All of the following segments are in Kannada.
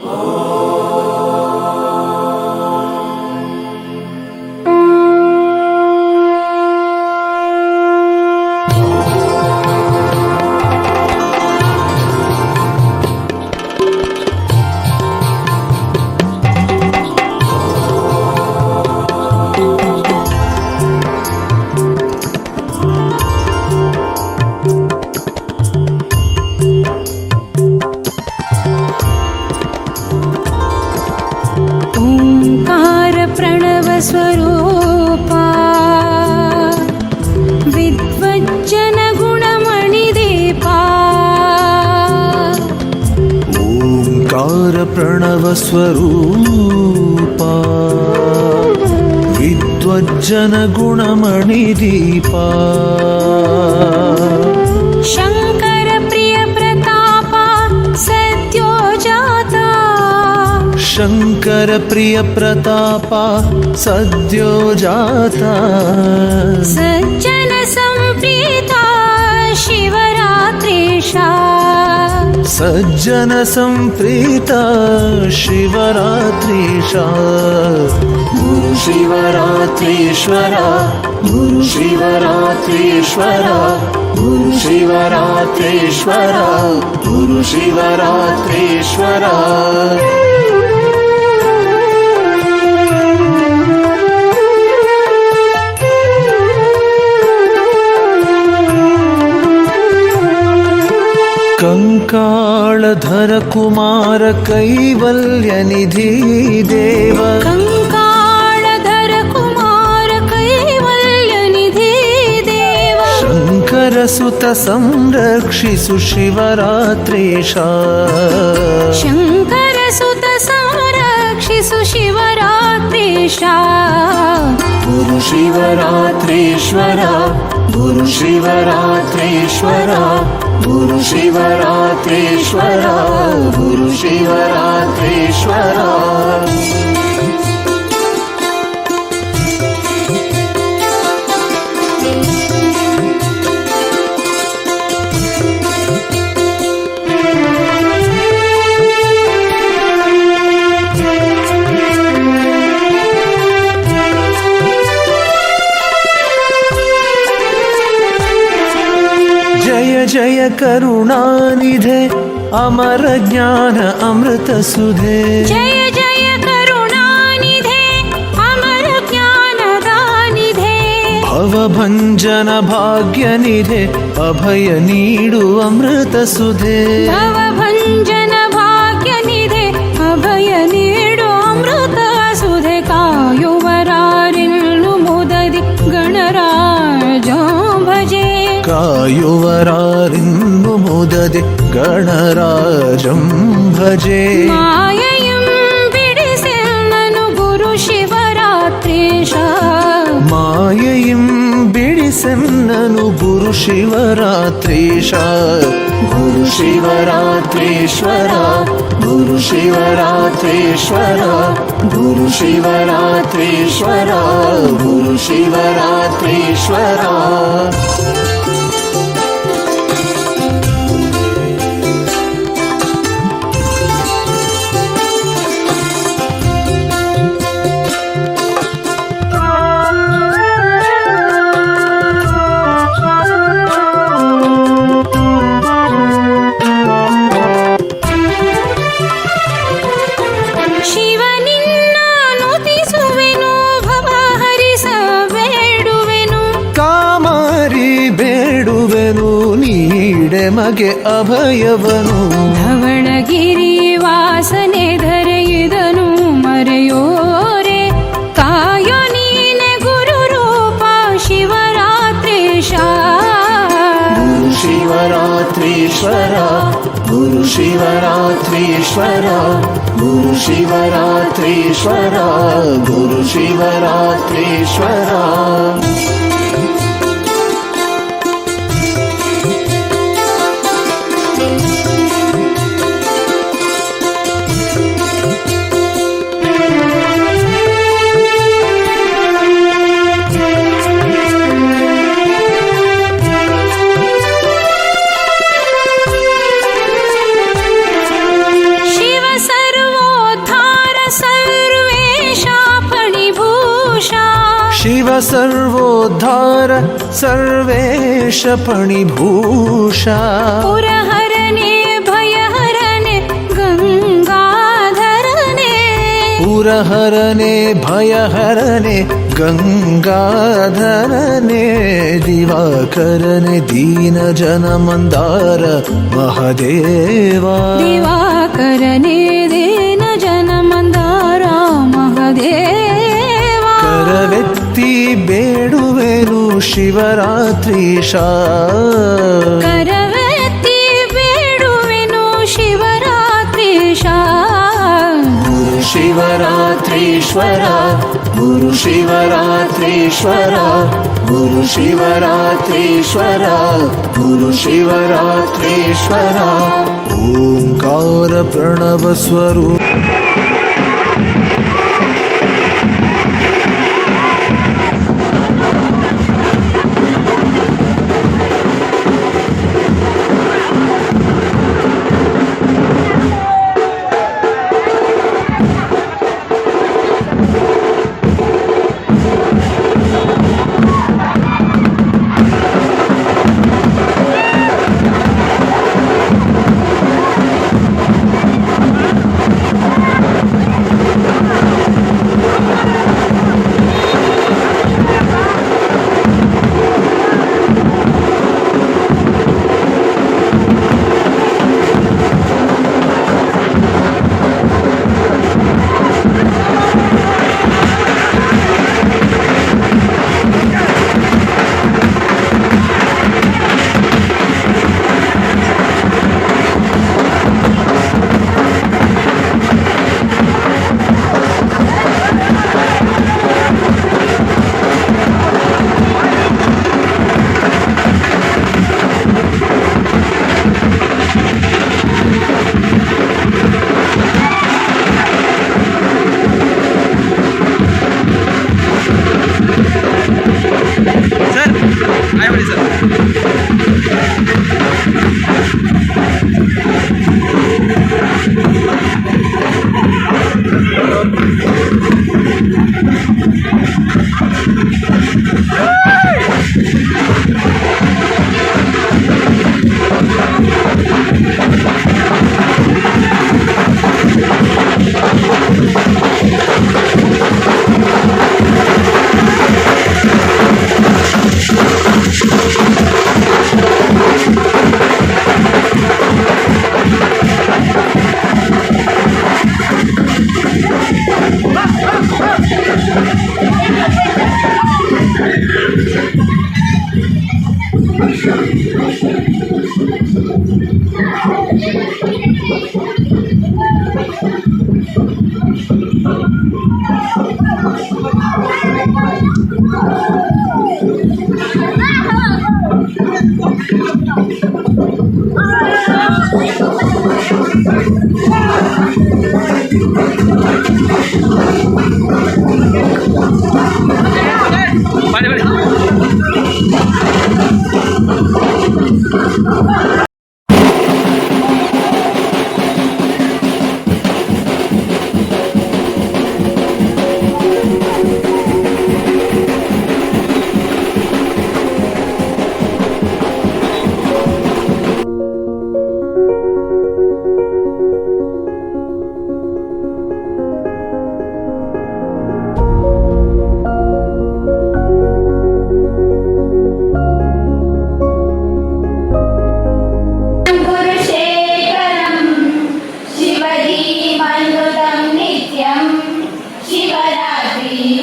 Oh. प्रणवस्वरूपा विद्वज्जनगुणमणिदीपा। शङ्करप्रियप्रतापा सद्यो जाता शङ्करप्रियप्रतापा सद्यो जाता सज्जनसम्प्रीता शिवरात्रिषा सज्जनसम्प्रीता शिवरात्रीशा गुरुशिवरात्रीश्वरा गुरुशिवरात्रीश्वरा गुरुशिवरात्रीश्वरा गुरुशिवरात्रीश्वरा कङ्काळधर कुमार कैवल्यनिधि देव कङ्काळधर कुमार कैवल्यनिधि देव शङ्करसुत संरक्षिसु शिवरात्रेशा शङ्करसुत संरक्षिसु शिवरात्रिषा गुरुशिवरात्रीश्वरा गुरुशिवरात्रीश्वरा गुरुशिवरात्रीश्वरा गुरुशिवरात्रीश्वरा करुणानिधे अमर ज्ञान अमृत सुधे जय जय करुणानिधे अमर ज्ञानदानिधे भवभञ्जन भाग्यनिधे अभय नीडु अमृत सुधे भवभञ्जन युवरारिन् गणराजं भजे माय बिडि से ननु गुरु शिवरात्रे शा माय बिडि से ननु गुरु शिवरात्रे शा गुरुशिवरात्रेश्वरा गुरु शिवरात्रेश्वर गुरु शिवरात्रेश्वरा ನೀಡೆ ಮಗೆ ಅಭಯವನು ಧವಳಗಿರಿ ವಾಸನೆ ಧರೆಯುದನು ಮರೆಯೋರೆ ಕಾಯೋ ನೀನೆ ಗುರು ರೂಪ ಶಿವರಾತ್ರೀಶ ಗುರು ಶಿವರಾತ್ರೀಶ್ವರ ಗುರು ಶಿವರಾತ್ರೀಶ್ವರ ಗುರು ಶಿವರಾತ್ರೀಶ್ವರ ಗುರು ಶಿವರಾತ್ರೀಶ್ವರ सर्वोद्धार सर्वेश फणिभूषा पुरहरणे भयहरणे गङ्गाधरणे। पुरहरणे भयहरणे गङ्गाधरणे दिवाकरणे दीनजनमन्दार महदेवा। दिवाकरणे दीन जनमन्दारा महदेवा ಸ್ತುತಿ ಬೇಡುವೆನು ಶಿವರಾತ್ರೀಶ ಕರವೆತ್ತಿ ಬೇಡುವೆನು ಶಿವರಾತ್ರೀಶ ಗುರು ಶಿವರಾತ್ರೀಶ್ವರ ಗುರು ಶಿವರಾತ್ರೀಶ್ವರ ಗುರು ಶಿವರಾತ್ರೀಶ್ವರ ಗುರು ಶಿವರಾತ್ರೀಶ್ವರ. ಓಂಕಾರ ಪ್ರಣವ ಸ್ವರೂಪ.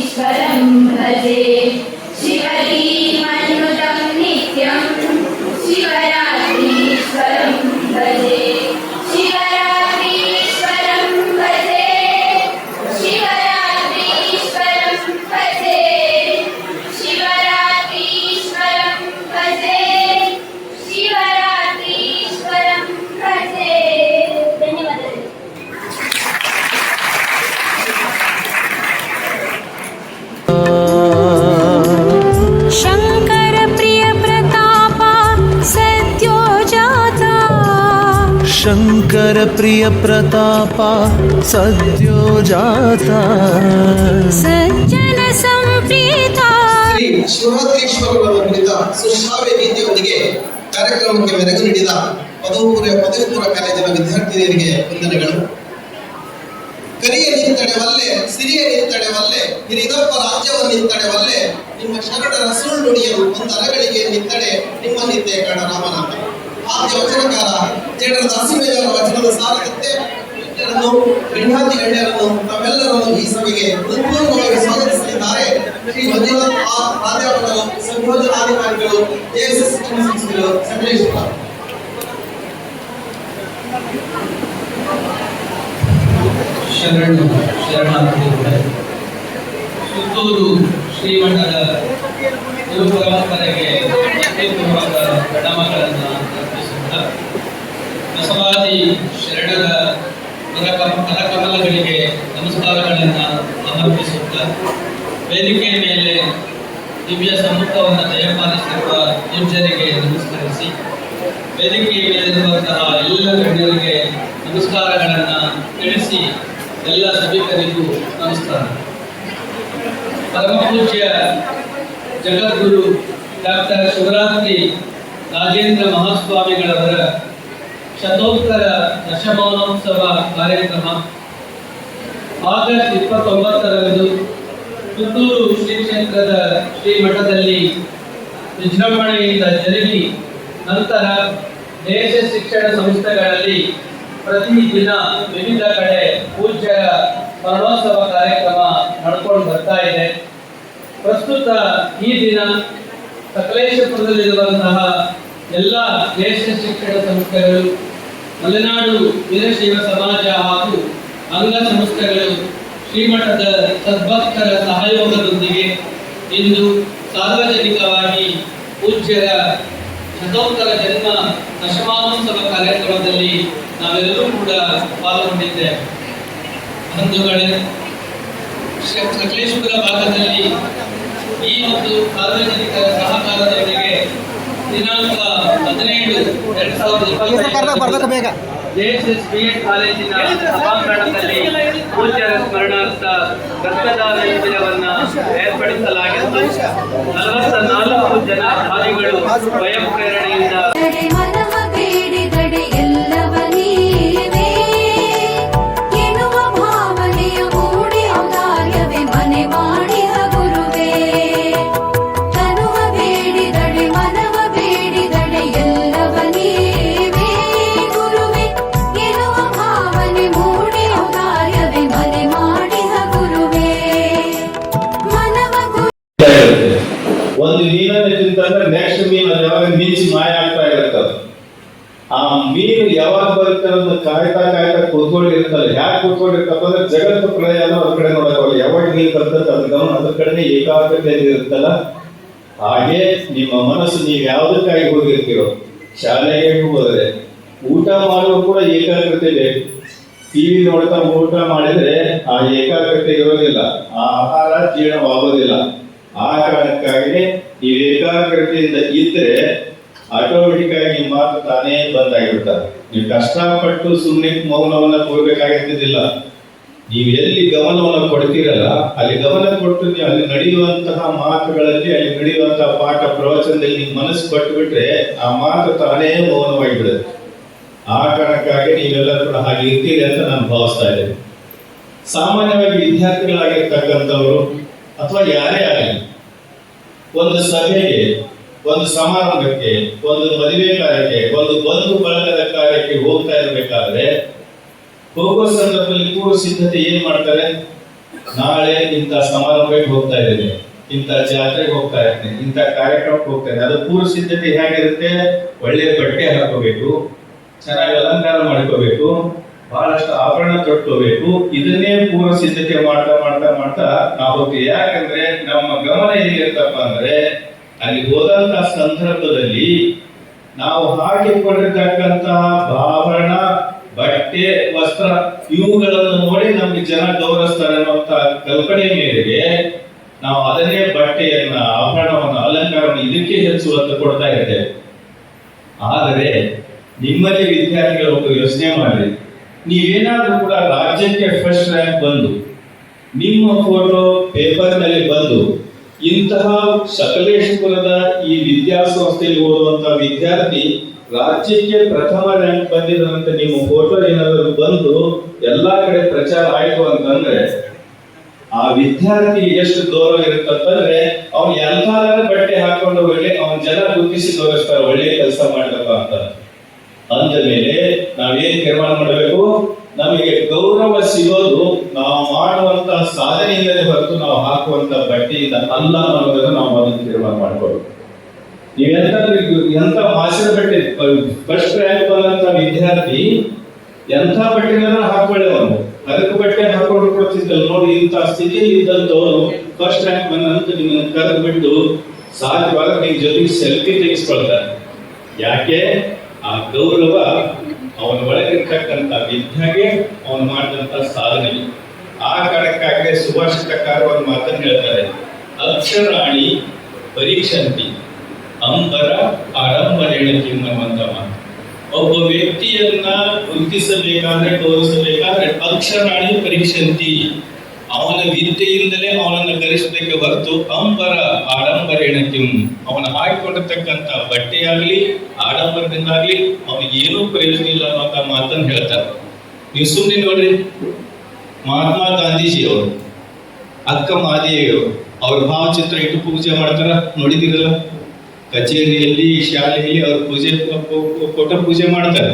शिवरात्रीश्वरं भजे ಪ್ರಿಯ ಪ್ರತಾಪ ಸದ್ಯೋ ಜಾತ. ಸಜ್ಜನ ಸಂಪ್ರೀತ. ಶ್ರೀ ಕುರಿತ ಸುಶ್ರಾವ್ಯ ಗೀತೆಯೊಂದಿಗೆ ಕಾರ್ಯಕ್ರಮಕ್ಕೆ ಮೆರಗು ನೀಡಿದ ಪದವಿಪೂರ್ವ ಪದವಿ ಕಾಲೇಜಿನ ವಿದ್ಯಾರ್ಥಿನಿಯರಿಗೆ ವಂದನೆಗಳು. ಕರಿಯ ನಿಂತಡೆವಲ್ಲೆ ಸಿರಿಯ ನಿಂತಡೆವಲ್ಲೆ ಹಿರಿದಪ್ಪ ರಾಜ್ಯವನ್ನು ನಿಂತಡೆವಲ್ಲೆ ನಿಮ್ಮ ಶರಣರ ಒಂದು ಒಂದರಗಳಿಗೆ ನಿಂತಡೆ ನಿಮ್ಮ ನಿಂತೆ ಕಾಣ ರಾಮನಾಥ ಆದ್ಯ ವಚನಕಾರ ಜೇಡರ ದಾಸಿಮೇಯವರ ವಚನದ ಸಾರದಂತೆ ಗಣ್ಯಾತಿ ಗಣ್ಯರನ್ನು ತಮ್ಮೆಲ್ಲರನ್ನು ಈ ಸಭೆಗೆ ಹೃತ್ಪೂರ್ವಕವಾಗಿ ಸ್ವಾಗತಿಸಲಿದ್ದಾರೆ ಶ್ರೀ ಮಂಜುನಾಥ್ ಆರ್ ಪ್ರಾಧ್ಯಾಪಕರು ಸಂಯೋಜನಾಧಿಕಾರಿಗಳು ಜೆಎಸ್ಎಸ್ ಶಿಕ್ಷಣ ಸಂಸ್ಥೆಗಳು ಸಕಲೇಶ್ವರ ಶರಣು ಶರಣಾರ್ಥಿಗಳೇ ಸುತ್ತೂರು ಶ್ರೀಮಠದ ಗುರು ಪರಂಪರೆಗೆ ಭಕ್ತಿಪೂರ್ವಕ ಪ್ರಣಾಮಗಳನ್ನು ಬಸವಾದಿ ಶರಣರ ಕರಕ ಕರಕಮಲಗಳಿಗೆ ನಮಸ್ಕಾರಗಳನ್ನು ಸಮರ್ಪಿಸುತ್ತ ವೇದಿಕೆಯ ಮೇಲೆ ದಿವ್ಯ ಸಮ್ಮುಖವನ್ನು ದಯಪಾಲಿಸಿರುವ ಪೂಜ್ಯರಿಗೆ ನಮಸ್ಕರಿಸಿ, ವೇದಿಕೆಯ ಮೇಲಿರುವಂತಹ ಎಲ್ಲ ಗಣ್ಯರಿಗೆ ನಮಸ್ಕಾರಗಳನ್ನು ತಿಳಿಸಿ ಎಲ್ಲ ಸಭಿಕರಿಗೂ ನಮಸ್ಕಾರ. ಪರಮ ಪೂಜ್ಯ ಜಗದ್ಗುರು ಡಾಕ್ಟರ್ ಶಿವರಾತ್ರಿ ರಾಜೇಂದ್ರ ಮಹಾಸ್ವಾಮಿಗಳವರ ಶತೋತ್ತರ ದಶಮಾನೋತ್ಸವ ಕಾರ್ಯಕ್ರಮ ಆಗಸ್ಟ್ ಇಪ್ಪತ್ತೊಂಬತ್ತರಂದು ಪುತ್ತೂರು ಶ್ರೀ ಕ್ಷೇತ್ರದ ಶ್ರೀಮಠದಲ್ಲಿ ವಿಜೃಂಭಣೆಯಿಂದ ಜರುಗಿ ನಂತರ ದೇಶ ಶಿಕ್ಷಣ ಸಂಸ್ಥೆಗಳಲ್ಲಿ ಪ್ರತಿದಿನ ವಿವಿಧ ಕಡೆ ಪೂಜ್ಯರ ಸ್ಮರಣೋತ್ಸವ ಕಾರ್ಯಕ್ರಮ ನಡ್ಕೊಂಡು ಬರ್ತಾ ಇದೆ. ಪ್ರಸ್ತುತ ಈ ದಿನ ಸಕಲೇಶಪುರದಲ್ಲಿರುವಂತಹ ಎಲ್ಲ ದೇಶ ಶಿಕ್ಷಣ ಸಂಸ್ಥೆಗಳು, ಮಲೆನಾಡು ವೀರಶೈವ ಸಮಾಜ ಹಾಗೂ ಅಂಗ ಸಂಸ್ಥೆಗಳು ಶ್ರೀಮಠದ ಸದ್ಭಕ್ತರ ಸಹಯೋಗದೊಂದಿಗೆ ಇಂದು ಸಾರ್ವಜನಿಕವಾಗಿ ಪೂಜ್ಯರ ಶತೋತ್ತರ ಜನ್ಮ ದಶಮಾನೋತ್ಸವ ಕಾರ್ಯಕ್ರಮದಲ್ಲಿ ನಾವೆಲ್ಲರೂ ಕೂಡ ಪಾಲ್ಗೊಂಡಿದ್ದೇವೆ. ಬಂಧುಗಳೇ ಸಕಲೇಶ್ವರ ಭಾಗದಲ್ಲಿ ಈ ಒಂದು ಸಾರ್ವಜನಿಕರ ಸಹಕಾರದೊಂದಿಗೆ ದಿನಾಂಕ ಹದಿನೈದು ಎರಡ್ ಸಾವಿರದ ಇಪ್ಪತ್ತೈದು ಜೆಎಸ್ಎಸ್ ಬಿ ಎಡ್ ಕಾಲೇಜಿನ ಸಭಾಂಗಣದಲ್ಲಿ ಪೂಜ್ಯರ ಸ್ಮರಣಾರ್ಥ ರಕ್ತದಾನ ಶಿಬಿರವನ್ನು ಏರ್ಪಡಿಸಲಾಗಿದ್ದು ನಲವತ್ತ ನಾಲ್ಕು ಜನ ಧಾರಿಗಳು ಸ್ವಯಂ ಪ್ರೇರಣೆಯಿಂದ ಏಕಾಗ್ರತೆ ಇರುತ್ತಲ್ಲ ಹಾಗೆ ನಿಮ್ಮ ಮನಸ್ಸು ನೀವು ಯಾವುದಕ್ಕಾಗಿ ಹೋಗಿರ್ತೀರೋ, ಶಾಲೆಗೆ ಹೋದರೆ ಊಟ ಮಾಡುವ ಕೂಡ ಏಕಾಗ್ರತೆ ಬೇಕು. ಟಿವಿ ನೋಡ್ತಾ ಊಟ ಮಾಡಿದ್ರೆ ಆ ಏಕಾಗ್ರತೆ ಇರೋದಿಲ್ಲ, ಆ ಆಹಾರ ಜೀರ್ಣವಾಗೋದಿಲ್ಲ. ಆ ಕಾರಣಕ್ಕಾಗಿ ನೀವು ಏಕಾಗ್ರತೆಯಿಂದ ಇದ್ರೆ ಆಟೋಮೆಟಿಕ್ ಆಗಿ ನಿಮ್ಮ ಮಾತು ತಾನೇ ಬಂದಾಗಿರ್ತಾರೆ ನೀವು ಕಷ್ಟಪಟ್ಟು ಸುಮ್ಮನೆ ಮೌನವನ್ನ ಕೊಡ್ಬೇಕಾಗಿದ್ದಿಲ್ಲ ನೀವು ಎಲ್ಲಿ ಗಮನವನ್ನು ಕೊಡ್ತೀರಲ್ಲ, ಅಲ್ಲಿ ಗಮನ ಕೊಟ್ಟು ನೀವು ಅಲ್ಲಿ ನಡೆಯುವಂತಹ ಮಾತುಗಳಲ್ಲಿ, ಅಲ್ಲಿ ನಡೆಯುವಂತಹ ಪಾಠ ಪ್ರವಚನದಲ್ಲಿ ನೀವು ಮನಸ್ಸು ಕೊಟ್ಟುಬಿಟ್ರೆ ಆ ಮಾತು ತಾನೇ ಮೌನವಾಗಿ ಬಿಡುತ್ತೆ ಆ ಕಾರಣಕ್ಕಾಗಿ ನೀವೆಲ್ಲ ಕೂಡ ಹಾಗೆ ಇರ್ತೀರಿ ಅಂತ ನಾನು ಭಾವಿಸ್ತಾ ಇದ್ದೇನೆ. ಸಾಮಾನ್ಯವಾಗಿ ವಿದ್ಯಾರ್ಥಿಗಳಾಗಿರ್ತಕ್ಕಂಥವರು, ಅಥವಾ ಯಾರೇ ಆಗಲಿ, ಒಂದು ಸಭೆಗೆ, ಒಂದು ಸಮಾರಂಭಕ್ಕೆ, ಒಂದು ಮದುವೆ ಕಾರ್ಯಕ್ಕೆ, ಒಂದು ಬಂಧು ಬಳಗದ ಕಾರ್ಯಕ್ಕೆ ಹೋಗ್ತಾ ಇರಬೇಕಾದ್ರೆ ಹೋಗೋ ಸಂದರ್ಭದಲ್ಲಿ ಪೂರ್ವ ಸಿದ್ಧತೆ ಏನ್ ಮಾಡ್ತಾರೆ? ನಾಳೆ ಇಂಥ ಸಮಾರಂಭಕ್ಕೆ ಹೋಗ್ತಾ ಇದ್ದೇನೆ. ಇಂಥ ಜಾತ್ರೆಗೆ ಹೋಗ್ತಾ ಇರ್ತೇನೆ ಇಂಥ ಕಾರ್ಯಕ್ರಮಕ್ಕೆ ಹೋಗ್ತೇನೆ ಅದು ಪೂರ್ವ ಸಿದ್ಧತೆ ಹೇಗಿರುತ್ತೆ? ಒಳ್ಳೆ ಬಟ್ಟೆ ಹಾಕೋಬೇಕು, ಚೆನ್ನಾಗಿ ಅಲಂಕಾರ ಮಾಡ್ಕೋಬೇಕು, ಬಹಳಷ್ಟು ಆಭರಣ ತೊಟ್ಕೋಬೇಕು. ಇದನ್ನೇ ಪೂರ್ವ ಸಿದ್ಧತೆ ಮಾಡ್ತಾ ಮಾಡ್ತಾ ಮಾಡ್ತಾ ನಾವು ಹೋಗ್ತೀವಿ. ಯಾಕಂದ್ರೆ ನಮ್ಮ ಗಮನ ಎಲ್ಲಿರ್ತಪ್ಪ ಅಂದ್ರೆ, ಅಲ್ಲಿ ಹೋದಂತ ಸಂದರ್ಭದಲ್ಲಿ ನಾವು ಹಾಕಿಕೊಂಡಿರ್ತಕ್ಕಂತಹ ಆಭರಣ ಬಟ್ಟೆ, ವಸ್ತ್ರ ಇವುಗಳನ್ನು ನೋಡಿ ನಮ್ಗೆ ಜನ ಗೌರವಿಸ್ತಾರೆ ಅನ್ನುವಂತ ಕಲ್ಪನೆ ಮೇರೆಗೆ ನಾವು ಅದನ್ನೇ ಬಟ್ಟೆಯನ್ನ, ಆಭರಣವನ್ನು, ಅಲಂಕಾರವನ್ನು ಇದಕ್ಕೆ ಹೆಚ್ಚು ಒತ್ತು ಕೊಡ್ತಾ ಇದ್ದೇವೆ. ಆದರೆ ನಿಮ್ಮಲ್ಲಿ ವಿದ್ಯಾರ್ಥಿಗಳು ಒಂದು ಯೋಚನೆ ಮಾಡಿ ನೀವೇನಾದ್ರೂ ಕೂಡ ರಾಜ್ಯಕ್ಕೆ ಫಸ್ಟ್ ರ್ಯಾಂಕ್ ಬಂದು, ನಿಮ್ಮ ಫೋಟೋ ಪೇಪರ್ನಲ್ಲಿ ಬಂದು, ಇಂತಹ ಸಕಲೇಶಪುರದ ಈ ವಿದ್ಯಾಸಂಸ್ಥೆಯಲ್ಲಿ ಓದುವಂತ ವಿದ್ಯಾರ್ಥಿ ರಾಜ್ಯಕ್ಕೆ ಪ್ರಥಮ ರ್ಯಾಂಕ್ ಬಂದಿರುವಂತ ನಿಮ್ಮ ಫೋಟೋ ಏನಾದರೂ ಬಂದು ಎಲ್ಲಾ ಕಡೆ ಪ್ರಚಾರ ಆಯ್ತು ಅಂತಂದ್ರೆ ಆ ವಿದ್ಯಾರ್ಥಿ ಎಷ್ಟು ಗೌರವ ಇರುತ್ತಂತಂದ್ರೆ ಅವ್ನು ಎಂಥಾದ್ರೂ ಬಟ್ಟೆ ಹಾಕೊಂಡು ಒಳ್ಳೆ ಅವ್ನ ಜನ ಗುರುತಿಸಿ ಗೌರವಿಸ್ತಾರೆ ಒಳ್ಳೆ ಕೆಲಸ ಮಾಡಬೇಕು ಅಂತ. ಅಂದ ಮೇಲೆ ನಾವೇನ್ ತೀರ್ಮಾನ ಮಾಡಬೇಕು? ನಮಗೆ ಗೌರವ ಸಿಗೋದು ನಾವು ಮಾಡುವಂತ ಸಾಧನೆಯಿಂದಲೇ ಹೊರತು ನಾವು ಹಾಕುವಂತ ಬಟ್ಟೆಯಿಂದ ಅಲ್ಲ ಅನ್ನೋದನ್ನು ನಾವು ಮೊದಲು ತೀರ್ಮಾನ ಮಾಡ್ಕೊಳ್ಬೇಕು ನೀವೆಂತ ಎಂತ ಭಾಷಣ ಬಟ್ಟೆ ಫಸ್ಟ್ ರ್ಯಾಂಕ್ ಬಂದಂತ ವಿದ್ಯಾರ್ಥಿ ಎಂಥ ಬಟ್ಟೆನ ಹಾಕೊಳ್ಳೆ ಅವನು. ಅದಕ್ಕೆ ಬಟ್ಟೆ ಹಾಕೊಂಡು ಕೊಡ್ತಿದ್ದಲ್ಲ ನೋಡಿ, ಇಂಥ ಸ್ಥಿತಿಯಲ್ಲಿ ಇದ್ದಂಥವ್ರು ಫಸ್ಟ್ ರ್ಯಾಂಕ್ ಬಂದಂತ ನಿಮ್ಮನ್ನು ಕರೆದು ಬಿಟ್ಟು ಸಾಧ್ಯವಾಗ ನಿಮ್ ಜೊತೆಗೆ ಸೆಲ್ಫಿ ತೆಗೆಸ್ಕೊಳ್ತಾರೆ. ಯಾಕೆ? ಆ ಗೌರವ ಅವನ ಒಳಗಿರ್ತಕ್ಕಂಥ ವಿದ್ಯೆಗೆ ಅವನು ಮಾಡಿದಂತ ಸಾಧನೆ. ಆ ಕಾರಣಕ್ಕಾಗಲೇ ಸುಭಾಷಿತಕಾರ ಒಂದು ಮಾತನ್ನು ಹೇಳ್ತಾರೆ. ಅಕ್ಷರಾಣಿ ಪರೀಕ್ಷಂತಿ. ಅಂಬರ ಆಡಂಬರೇಣ ಅನ್ನುವಂತ ಮಾತು ಒಬ್ಬ ವ್ಯಕ್ತಿಯನ್ನ ಗುರುತಿಸಬೇಕಾದ್ರೆ, ತೋರಿಸಬೇಕಾದ್ರೆ ಅಕ್ಷರಾಣಿ ಪರೀಕ್ಷಂತಿ. ಅವನ ವಿದ್ಯೆಯಿಂದಲೇ ಅವನನ್ನು ಕರೆಸಬೇಕು ಹೊರತು ಅಂಬರ ಆಡಂಬರೇಣ ಕಿಂ ಅವನ ಹಾಕಿಕೊಂಡಿರ್ತಕ್ಕಂಥ ಬಟ್ಟೆಯಾಗ್ಲಿ, ಆಡಂಬರದಿಂದಾಗ್ಲಿ ಅವನಿಗೆ ಏನೂ ಪ್ರಯೋಜನ ಇಲ್ಲ ಅನ್ನೋಂಥ ಮಾತನ್ನು ಹೇಳ್ತಾರೆ. ನೀವು ಸುಮ್ಮನೆ ನೋಡ್ರಿ, ಮಹಾತ್ಮ ಗಾಂಧೀಜಿ ಅವರು ಅಕ್ಕ ಮಾದೇವಿಯವರು ಅವ್ರ ಭಾವಚಿತ್ರ ಇಟ್ಟು ಪೂಜೆ ಮಾಡ್ತಾರ ನೋಡಿದಿರಲ್ಲ ಕಚೇರಿಯಲ್ಲಿ, ಶಾಲೆಯಲ್ಲಿ ಅವ್ರ ಪೂಜೆ ಫೋಟೋ ಪೂಜೆ ಮಾಡ್ತಾರೆ.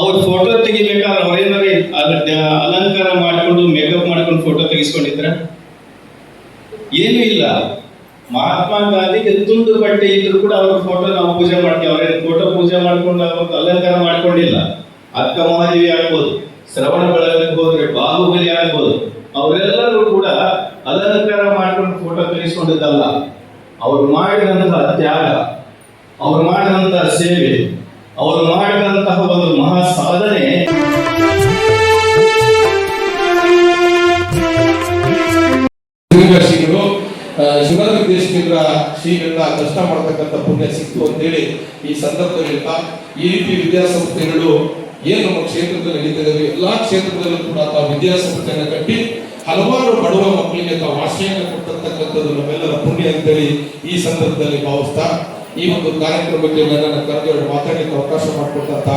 ಅವ್ರ ಫೋಟೋ ತೆಗಿಬೇಕಾದ್ರೆ ಅವರೇನಾರೇ ಅಲಂಕಾರ ಮಾಡ್ಕೊಂಡು ಮೇಕಪ್ ಮಾಡ್ಕೊಂಡು ಫೋಟೋ ತೆಗಿಸ್ಕೊಂಡಿದ್ರ? ಏನೂ ಇಲ್ಲ. ಮಹಾತ್ಮ ಗಾಂಧಿಗೆ ತುಂಡು ಬಟ್ಟೆ ಇದ್ರು ಕೂಡ ಅವ್ರ ಫೋಟೋ ನಾವು ಪೂಜೆ ಮಾಡ್ತೀವಿ. ಅವ್ರೇನು ಫೋಟೋ ಪೂಜೆ ಮಾಡ್ಕೊಂಡು ಅಲಂಕಾರ ಮಾಡ್ಕೊಂಡಿಲ್ಲ. ಅಕ್ಕ ಮಹಾದೇವಿ ಆಗ್ಬೋದು, ಶ್ರವಣ ಬೆಳಗಕ್ಕೆ ಹೋದ್ರೆ ಬಾಹುಬಲಿ ಆಗ್ಬೋದು. ಅವರೆಲ್ಲರೂ ಕೂಡ ಅಲಂಕಾರ ಮಾಡ್ಕೊಂಡು ಫೋಟೋ ತೆಗೆಸ್ಕೊಂಡಿದ್ದಲ್ಲ. ಅವ್ರು ಮಾಡಿದಂತಹ ತ್ಯಾಗ, ಅವರು ಮಾಡಿದಂತಹ ಸೇವೆ, ಅವರು ಮಾಡಿದಂತಹ ಒಂದು ಮಹಾ ಸಾಧನೆ ಶ್ರೀಗ ಶ್ರೀಗಳು ಶ್ರೀಗಳ ಶ್ರೀಗಳನ್ನ ದರ್ಶನ ಮಾಡತಕ್ಕಂಥ ಪುಣ್ಯ ಸಿಕ್ತು ಅಂತೇಳಿ ಈ ಸಂದರ್ಭದಲ್ಲಿ ಈ ರೀತಿ ವಿದ್ಯಾಸಂಸ್ಥೆಗಳು ಏನು ನಮ್ಮ ಕ್ಷೇತ್ರದಲ್ಲಿ ನಡೀತಿದ್ದಾವೆ ಎಲ್ಲಾ ಕ್ಷೇತ್ರದಲ್ಲೂ ಕೂಡ ತಾವು ವಿದ್ಯಾಸಂಸ್ಥೆಯನ್ನು ಕಟ್ಟಿ ಹಲವಾರು ಬಡವ ಮಕ್ಕಳಿಗೆ ತಾವು ಆಶಯನ ಕೊಟ್ಟತಕ್ಕಂಥದ್ದು ನಮ್ಮೆಲ್ಲರ ಪುಣ್ಯ ಅಂತೇಳಿ ಈ ಸಂದರ್ಭದಲ್ಲಿ ಭಾವಿಸ್ತಾ ಈ ಒಂದು ಕಾರ್ಯಕ್ರಮಕ್ಕೆ ನನ್ನನ್ನು ಕರೆದು ಮಾತಾಡಲಿಕ್ಕೆ ಅವಕಾಶ ಮಾಡಿಕೊಟ್ಟಂತ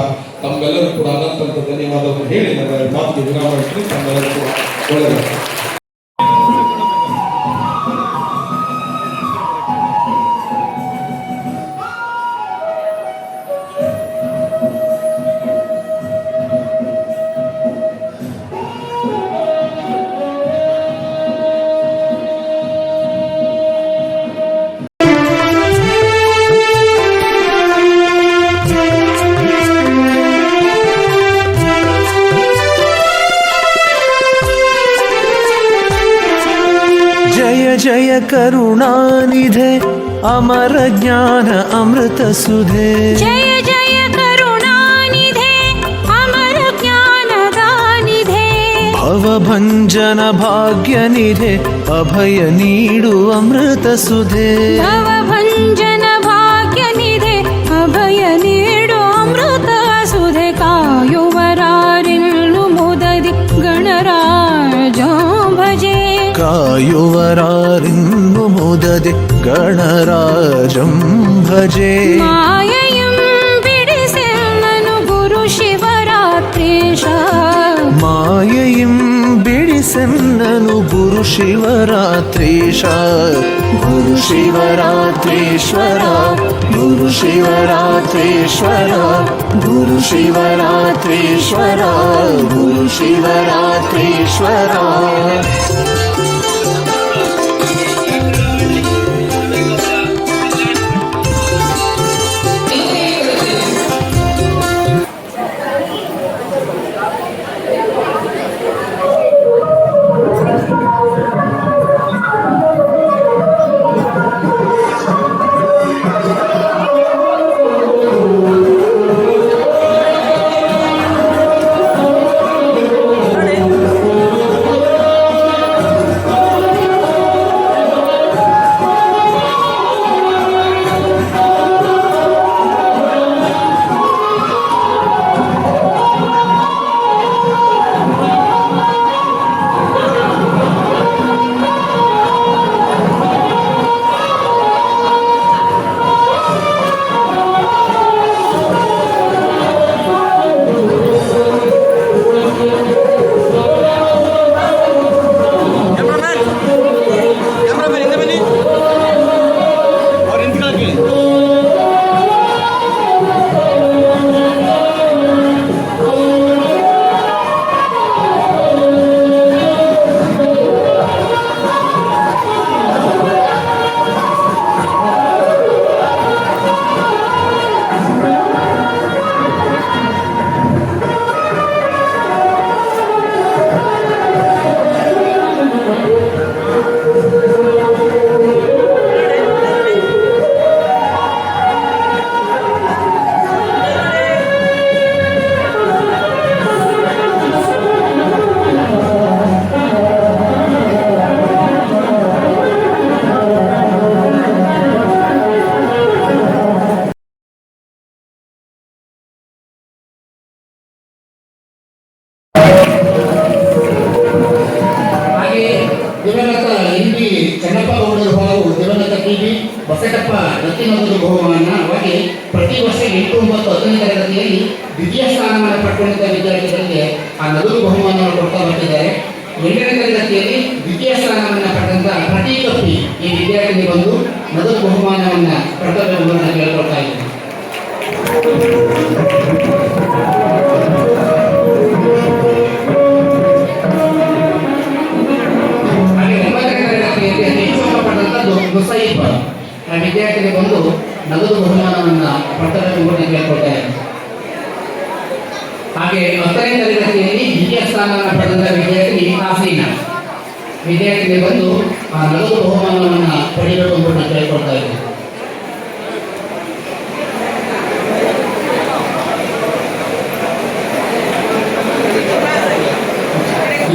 ತಮ್ಮೆಲ್ಲರೂ ಕೂಡ ಅನಂತ ಧನ್ಯವಾದವನ್ನು ಹೇಳಿ ನನ್ನ ಮಾತಿಗೆ ವಿರಾಮ ಇಟ್ಟು ತಮ್ಮೆಲ್ಲರೂ ಕೂಡ ಒಳ್ಳೆಯದು. अमर ज्ञान अमृत सुधे। जय जय करुणानिधे अमर ज्ञान ज्ञानिधे अवभञ्जन भाग्यनिधे अभय नीडु अमृत सुधे। अवभञ्ज गणराजं भजे। माय बिडि सें ननु गुरुशिवरात्रे शा मायीं बिडि सिं ननु गुरुशिवरात्रेश गुरुशिवरात्रेश्वरा गुरुशिवरात्रेश्वर गुरुशिवरात्रेश्वरा गुरुशिवरात्रेश्वरा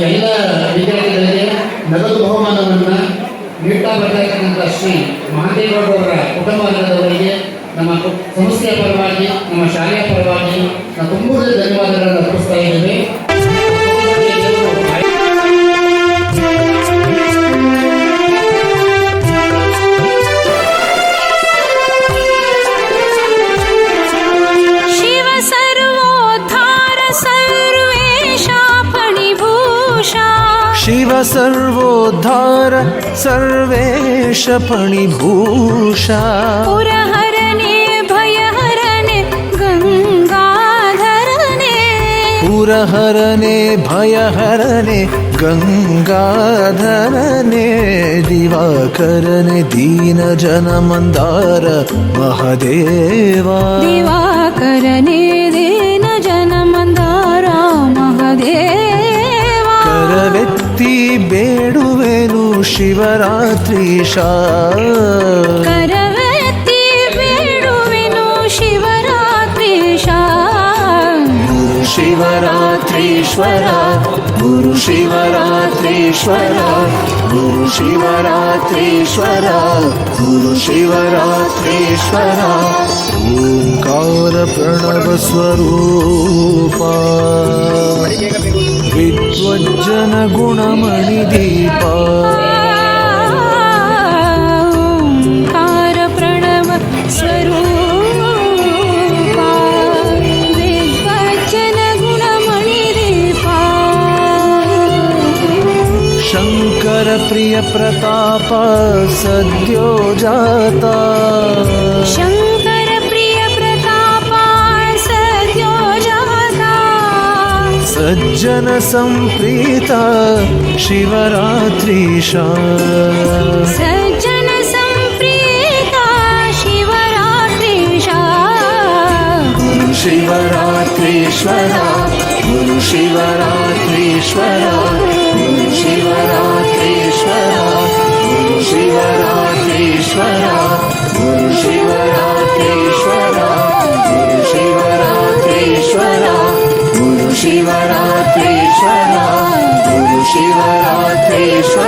ಎಲ್ಲ ವಿದ್ಯಾರ್ಥಿಗಳಿಗೆ ನಗದು ಬಹುಮಾನವನ್ನು ನೀಡ್ತಾ ಬರ್ತಕ್ಕಂಥ ಶ್ರೀ ಮಹಾದೇವಗೌಡರ ಕುಟುಂಬ ವರ್ಗದವರಿಗೆ, ನಮ್ಮ ಸಂಸ್ಥೆಯ ಪರವಾಗಿ, ನಮ್ಮ ಶಾಲೆಯ ಪರವಾಗಿ ನಾವು ತುಂಬ ಧನ್ಯವಾದಗಳನ್ನು ಅರ್ಪಿಸ್ತಾ ಇದ್ದೇವೆ. सर्वोद्धार सर्वेश फणिभूषा। पुरहरणे भयहरणे गङ्गाधरणे पुरहरणे भयहरणे गङ्गाधरणे दिवाकरणे दीनजनमन्दार महदेवा। दिवाकरणे दीनजनमन्दार महादेव। ಸ್ತುತಿ ಬೇಡುವೆನು ಶಿವರಾತ್ರೀಶ ಕರವೆತ್ತಿ ಬೇಡುವೆನು ಶಿವರಾತ್ರೀಶ ಗುರು ಶಿವರಾತ್ರೀಶ್ವರ ಗುರು ಶಿವರಾತ್ರೀಶ್ವರ ಗುರು ಶಿವರಾತ್ರೀಶ್ವರ ಗುರು ಶಿವರಾತ್ರೀಶ್ವರ. ಓಂಕಾರ ಪ್ರಣವ ಸ್ವರೂಪ. विद्वज्जन गुणमणि दीपा प्रणवरूप विद्वज्जन गुणमणि सद्यो जात जनसंप्रीता शिवरात्रिश। स जनसंप्रीता शिवरात्रिषा गुरु शिवरात्रेश्वर गुरुशिवरात्रेश्वर शिवरात्रेश्वर शिवरात्रेश्वर शिवरात्रेश्वर। गुरु शिवरात्रेश्वरा गुरु तुशिवराधेश्व